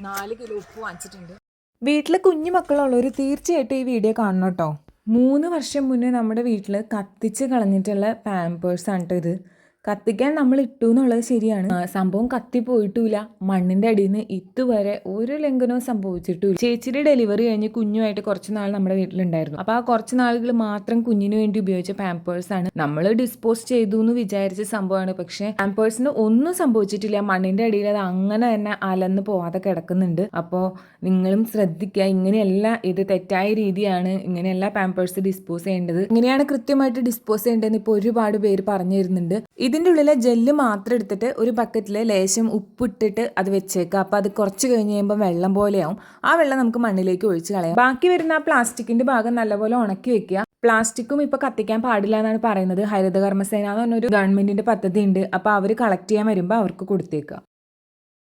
നാല് കിലോ ഉപ്പ് വാങ്ങിച്ചിട്ടുണ്ട്. വീട്ടിലെ കുഞ്ഞു മക്കളുള്ളവർ തീർച്ചയായിട്ടും ഈ വീഡിയോ കാണണം കേട്ടോ. മൂന്ന് വർഷം മുന്നേ നമ്മുടെ വീട്ടിൽ കത്തിച്ച് കളഞ്ഞിട്ടുള്ള പാമ്പേഴ്സാണ് കേട്ടോ ഇത്. കത്തിക്കാൻ നമ്മൾ ഇട്ടു എന്നുള്ളത് ശരിയാണ്. സംഭവം കത്തിപ്പോയിട്ടില്ല. മണ്ണിന്റെ അടിയിൽ നിന്ന് ഇതുവരെ ഒരു ലംഘനവും സംഭവിച്ചിട്ടില്ല. ചേച്ചിയുടെ ഡെലിവറി കഴിഞ്ഞ് കുഞ്ഞുമായിട്ട് കുറച്ച് നാൾ നമ്മുടെ വീട്ടിലുണ്ടായിരുന്നു. അപ്പോൾ ആ കുറച്ച് നാളുകൾ മാത്രം കുഞ്ഞിന് വേണ്ടി ഉപയോഗിച്ച പാമ്പേഴ്സ് ആണ്. നമ്മൾ ഡിസ്പോസ് ചെയ്തു എന്ന് വിചാരിച്ച സംഭവമാണ്. പക്ഷേ പാമ്പേഴ്സിന് ഒന്നും സംഭവിച്ചിട്ടില്ല. മണ്ണിന്റെ അടിയിൽ അത് അങ്ങനെ തന്നെ അലന്ന് പോവാതെ കിടക്കുന്നുണ്ട്. അപ്പോൾ നിങ്ങളും ശ്രദ്ധിക്കുക. ഇങ്ങനെയല്ല ഇത് തെറ്റായ രീതിയാണ്. ഇങ്ങനെയല്ല പാമ്പേഴ്സ് ഡിസ്പോസ് ചെയ്യേണ്ടത്. ഇങ്ങനെയാണ് കൃത്യമായിട്ട് ഡിസ്പോസ് ചെയ്യേണ്ടതെന്ന് ഇപ്പോൾ ഒരുപാട് പേര് പറഞ്ഞു തരുന്നുണ്ട്. ഇതിന്റെ ഉള്ളിലെ ജെല്ല് മാത്രം എടുത്തിട്ട് ഒരു ബക്കറ്റിൽ ലേശം ഉപ്പിട്ടിട്ട് അത് വെച്ചേക്കുക അപ്പോൾ അത് കുറച്ച് കഴിഞ്ഞ് കഴിയുമ്പോൾ വെള്ളം പോലെയാവും. ആ വെള്ളം നമുക്ക് മണ്ണിലേക്ക് ഒഴിച്ച് കളയാം. ബാക്കി വരുന്ന ആ പ്ലാസ്റ്റിക്കിന്റെ ഭാഗം നല്ലപോലെ ഉണക്കി വെക്കുക പ്ലാസ്റ്റിക്കും ഇപ്പോൾ കത്തിക്കാൻ പാടില്ല എന്നാണ് പറയുന്നത്. ഹരിതകർമ്മസേന എന്ന് പറഞ്ഞൊരു ഗവൺമെന്റിന്റെ പദ്ധതി ഉണ്ട് അപ്പോൾ അവർ കളക്ട് ചെയ്യാൻ വരുമ്പോൾ അവർക്ക് കൊടുത്തേക്കുക